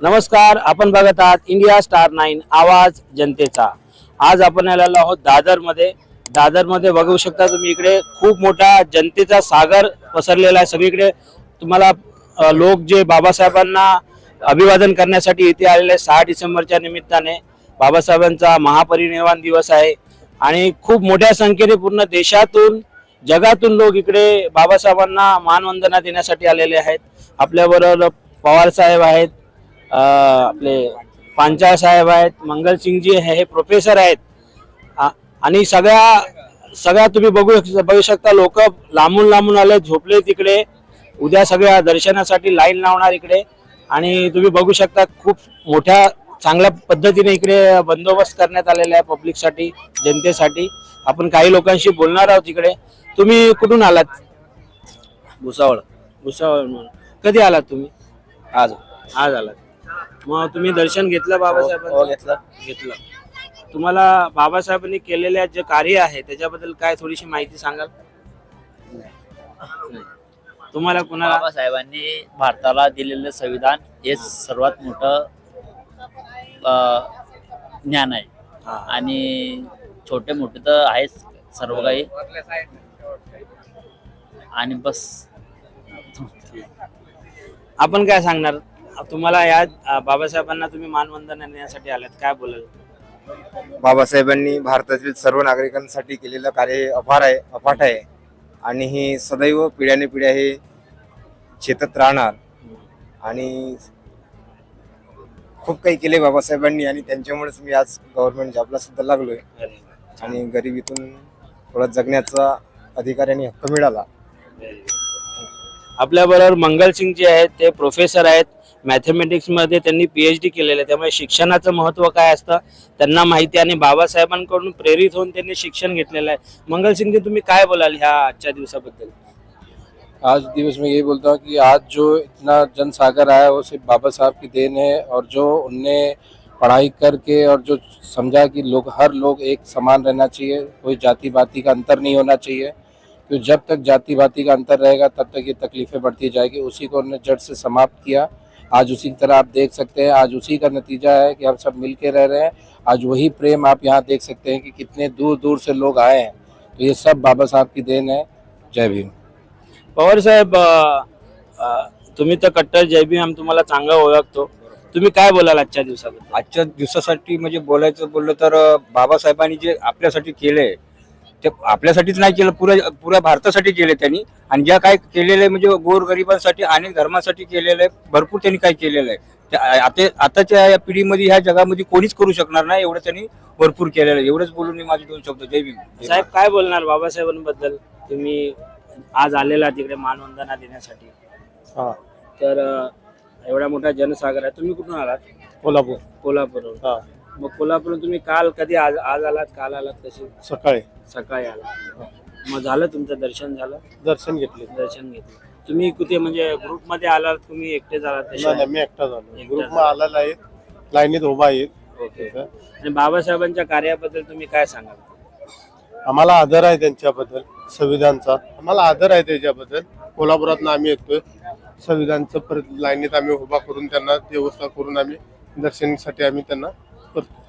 नमस्कार आपण बघत आहात इंडिया स्टार नाईन आवाज जनतेचा. आज आपण आलेलो आहोत दादरमध्ये. दादरमध्ये बघू शकता तुम्ही इकडे खूप मोठा जनतेचा सागर पसरलेला आहे. सगळीकडे तुम्हाला लोक जे बाबासाहेबांना अभिवादन करण्यासाठी इथे आलेले आहे सहा डिसेंबरच्या निमित्ताने. बाबासाहेबांचा महापरिनिर्वाण दिवस आहे. आणि खूप मोठ्या संख्येने पूर्ण देशातून जगातून लोक इकडे बाबासाहेबांना मानवंदना देण्यासाठी आलेले आहेत. आपल्याबरोबर पवार साहेब आहेत. आपले पांचाळ साहेब आहेत मंगलसिंगजी हे हे प्रोफेसर आहेत. आणि सगळ्या सगळ्या तुम्ही बघू बघू शकता लोक लांबून लांबून आले झोपले तिकडे. उद्या सगळ्या दर्शनासाठी लाईन लावणार इकडे. आणि तुम्ही बघू शकता खूप मोठ्या चांगल्या पद्धतीने इकडे बंदोबस्त करण्यात आलेला आहे पब्लिकसाठी जनतेसाठी. आपण काही लोकांशी बोलणार आहोत इकडे. तुम्ही कुठून आलात? भुसावळ. भुसावळ म्हणून. कधी आलात तुम्ही? आज. आज आलात. मग तुम्ही दर्शन घेतलं हो बाबासाहेबांचं घेतलं. घेतलं. तुम्हाला बाबासाहेबांनी केलेल्या जे कार्य आहे त्याच्याबद्दल काय थोडीशी माहिती सांगाल? नाही. तुम्हाला कुणाला? बाबासाहेबांनी भारताला दिलेलं संविधान हे सर्वात मोठं अ, ज्ञान आहे. हा. आणि छोटे मोठे तर आहेच सर्व काही आणि बस. आपण काय सांगणार? तुम्हाला या बाबासाहेबांना तुम्ही मानवंदना देण्यासाठी आलात. काय बोलाल? बाबासाहेबांनी भारतातील सर्व नागरिकांसाठी केलेलं कार्य अपार आहे अफाट आहे. आणि हे सदैव पिढ्याने पिढ्या हे शेतात राहणार. आणि खूप काही केले बाबासाहेबांनी आणि त्यांच्यामुळेच मी आज गव्हर्नमेंट जॉबला सुद्धा लागलोय. आणि गरिबीतून थोडा जगण्याचा अधिकार आणि हक्क मिळाला. आपल्या बरोबर मंगलसिंग जे आहेत ते प्रोफेसर आहेत. मॅथमॅटिक्स मध्ये पी एच डी आहे. त्यामुळे शिक्षणाचं महत्व काय असतं? त्यांना प्रेरित होऊन त्यांनी शिक्षण घेतलेलं आहे. मंगलसिंग जी तुम्ही काय बोलाल ह्या आजच्या दिवसाबद्दल? आज दिवस में यही बोलता हूँ कि आज जो इतना जन सागर आया वो सिर्फ़ बाबा साहब की देन है और जो उनने पढ़ाई करके और जो समझा कि लोग, हर लोग एक समान रहना चाहिए, कोई जाति बाती का अंतर नहीं होना चाहिए। क्योंकि जब तक जाति बाती का अंतर रहेगा, तब तक ये तकलीफें बढ़ती जाएगी। उसी को उन्होंने जड़ से समाप्त किया। आज उसी तरह आप देख सकते हैं आज उसी का नतीजा है कि हम सब मिल के रह रहे हैं। आज वही प्रेम आप यहाँ देख सकते हैं कि कितने दूर दूर से लोग आए हैं। तो ये सब बाबा साहब की देन है। जय भीम। पवार साहेब तुम्ही तर कट्टर जय भीम आम्ही तुम्हाला चांगलं ओळखतो. तुम्ही काय बोलाल आजच्या दिवसाबद्दल? आजच्या दिवसासाठी म्हणजे बोलायचं बोललं तर बाबासाहेबांनी जे आपल्यासाठी केलंय ते आपल्यासाठीच नाही केलं पुऱ्या पुऱ्या भारतासाठी केले त्यांनी. आणि ज्या काय केलेलं आहे म्हणजे गोरगरिबांसाठी अनेक धर्मासाठी केलेलं आहे भरपूर त्यांनी काय केलेलं आहे. आता आताच्या या पिढीमध्ये ह्या जगामध्ये कोणीच करू शकणार नाही एवढं त्यांनी भरपूर केलेलं आहे. एवढंच बोलून मी माझे दोन शब्द. जय भीम. साहेब काय बोलणार बाबासाहेबांबद्दल? तुम्ही आज आलेला तिकडे मानवंदना देण्यासाठी. हा. तर एवढा मोठा जनसागर आहे. तुम्ही कुठून आलात? कोल्हापूर. कोल्हापूरहून. हा. मग कोल्हापूरहून तुम्ही काल कधी आज आज आलात काल आलात कसे सकाळी. सकाळी आलात. मग झालं तुमचं दर्शन झालं? दर्शन घेतले. दर्शन घेतलं. तुम्ही कुठे म्हणजे ग्रुपमध्ये आलात तुम्ही एकटेच आलात नाही कसे? नाही, मी एकटा झालो. एकटा ग्रुप झालो. आलेला आहे. लाईनीत उभा आहे. ओके. आणि बाबासाहेबांच्या कार्याबद्दल तुम्ही काय सांगाल? आम्हाला आदर आहे त्यांच्याबद्दल संविधानचा. आम्हाला आदर आहे त्याच्याबद्दल. कोल्हापुरात आम्ही येतोय. संविधानचं परत लाईनीत आम्ही उभा करून त्यांना व्यवस्था करून आम्ही दर्शनासाठी आम्ही त्यांना but